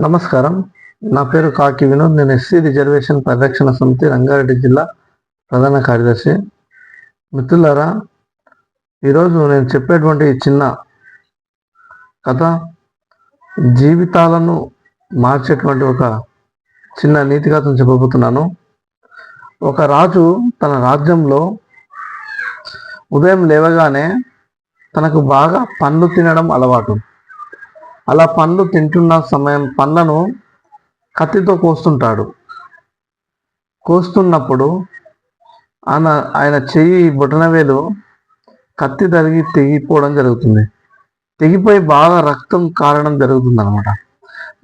నమస్కారం. నా పేరు కాకి వినోద్. నేను ఎస్సీ రిజర్వేషన్ పరిరక్షణ సమితి రంగారెడ్డి జిల్లా ప్రధాన కార్యదర్శి. మిత్రులారా ఈరోజు నేను చెప్పేటువంటి చిన్న కథ జీవితాలను మార్చేటువంటి ఒక చిన్న నీతి కథను చెప్పబోతున్నాను. ఒక రాజు తన రాజ్యంలో ఉదయం లేవగానే తనకు బాగా పండ్లు తినడం అలవాటు. అలా పండ్లు తింటున్న సమయం పండ్లను కత్తితో కోస్తుంటాడు. కోస్తున్నప్పుడు ఆయన ఆయన చెయ్యి బొటనవేలు కత్తి తరిగి తెగిపోవడం జరుగుతుంది. తెగిపోయి బాగా రక్తం కారడం జరుగుతుంది అనమాట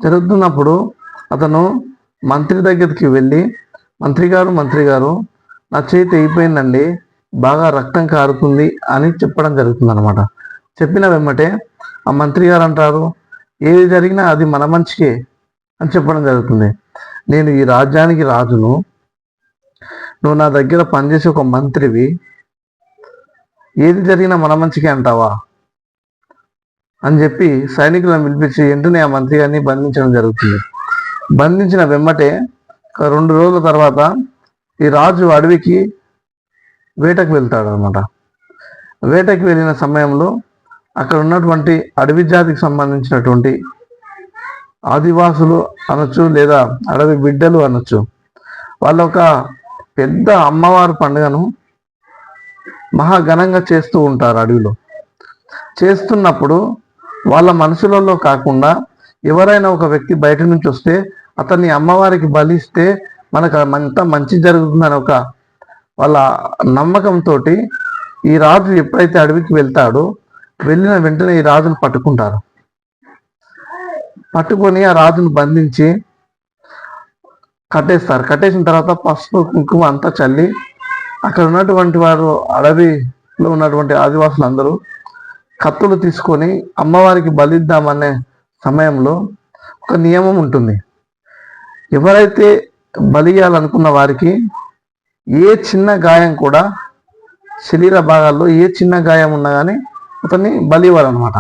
జరుగుతున్నప్పుడు అతను మంత్రి దగ్గరికి వెళ్ళి మంత్రి గారు మంత్రి గారు నా చేయి తెగిపోయిందండి బాగా రక్తం కారుతుంది అని చెప్పడం జరుగుతుంది అనమాట చెప్పిన వెమ్మటే ఆ మంత్రి గారు అంటారు ఏది జరిగినా అది మన మంచికే అని చెప్పడం జరుగుతుంది. నేను ఈ రాజ్యానికి రాజును. నువ్వు నా దగ్గర పనిచేసే ఒక మంత్రివి. ఏది జరిగినా మన మంచికే అంటావా? అని చెప్పి సైనికులను పిలిపించి వెంటనే ఆ మంత్రి గారిని బంధించడం జరుగుతుంది. బంధించిన వెమ్మటే రెండు రోజుల తర్వాత ఈ రాజు అడవికి వేటకు వెళ్తాడు అనమాట వేటకు వెళ్ళిన సమయంలో అక్కడ ఉన్నటువంటి అడవి జాతికి సంబంధించినటువంటి ఆదివాసులు అనొచ్చు లేదా అడవి బిడ్డలు అనొచ్చు వాళ్ళ ఒక పెద్ద అమ్మవారి పండుగను మహా ఘనంగా చేస్తూ ఉంటారు అడవిలో. చేస్తున్నప్పుడు వాళ్ళ మనుషులలో కాకుండా ఎవరైనా ఒక వ్యక్తి బయట నుంచి వస్తే అతన్ని అమ్మవారికి బలిస్తే మనకు అంతా మంచి జరుగుతుందని ఒక వాళ్ళ నమ్మకంతో ఈ రాజు ఎప్పుడైతే అడవికి వెళ్తాడో వెళ్ళిన వెంటనే ఈ రాజును పట్టుకుంటారు. పట్టుకొని ఆ రాజును బంధించి కట్టేస్తారు. కట్టేసిన తర్వాత పసుపు కుంకుమ అంతా చల్లి అక్కడ ఉన్నటువంటి వారు అడవిలో ఉన్నటువంటి ఆదివాసులు అందరూ కత్తులు తీసుకొని అమ్మవారికి బలిద్దామనే సమయంలో ఒక నియమం ఉంటుంది. ఎవరైతే బలియాలనుకున్న వారికి ఏ చిన్న గాయం కూడా శరీర భాగాల్లో ఏ చిన్న గాయం ఉన్నా కానీ అతన్ని బలి ఇవ్వాలన్నమాట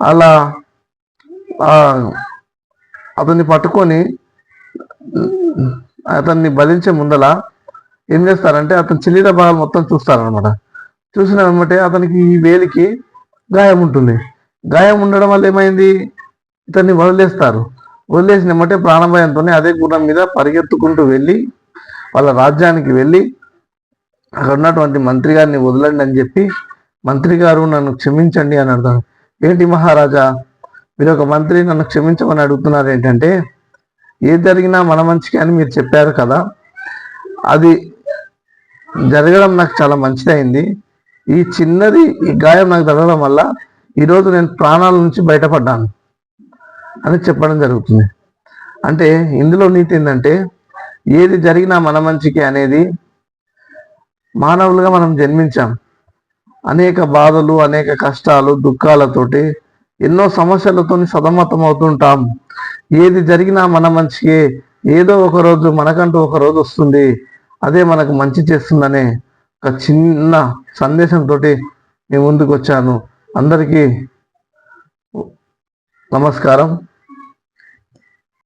అలా అతన్ని పట్టుకొని అతన్ని బలించే ముందల ఏం చేస్తారంటే అతని శరీర భాగాలు మొత్తం చూస్తారనమాట చూసిన వెంబటే అతనికి ఈ వేలికి గాయం ఉంటుంది. గాయం ఉండడం వల్ల ఏమైంది? ఇతన్ని వదిలేస్తారు. వదిలేసిన వెంబటే ప్రాణభయంతోనే అదే గుణం మీద పరిగెత్తుకుంటూ వెళ్ళి వాళ్ళ రాజ్యానికి వెళ్ళి అక్కడ ఉన్నటువంటి మంత్రి గారిని వదలండి అని చెప్పి మంత్రి గారు నన్ను క్షమించండి అని అర్థం ఏంటి మహారాజా? మీరు ఒక మంత్రి నన్ను క్షమించమని అడుగుతున్నారు ఏంటంటే ఏది జరిగినా మన మంచికి అని మీరు చెప్పారు కదా. అది జరగడం నాకు చాలా మంచిదైంది. ఈ చిన్నది ఈ గాయం నాకు తగ్గడం వల్ల ఈరోజు నేను ప్రాణాల నుంచి బయటపడ్డాను అని చెప్పడం జరుగుతుంది. అంటే ఇందులో నీతి ఏంటంటే ఏది జరిగినా మన మంచికి అనేది మానవులుగా మనం జన్మించాం. అనేక బాధలు అనేక కష్టాలు దుఃఖాలతోటి ఎన్నో సమస్యలతో సతమతం అవుతుంటాం ఏది జరిగినా మన మంచికే. ఏదో ఒక రోజు మనకంటూ ఒక రోజు వస్తుంది. అదే మనకు మంచి చేస్తుందనే ఒక చిన్న సందేశంతో నేను ముందుకు వచ్చాను అందరికీ నమస్కారం.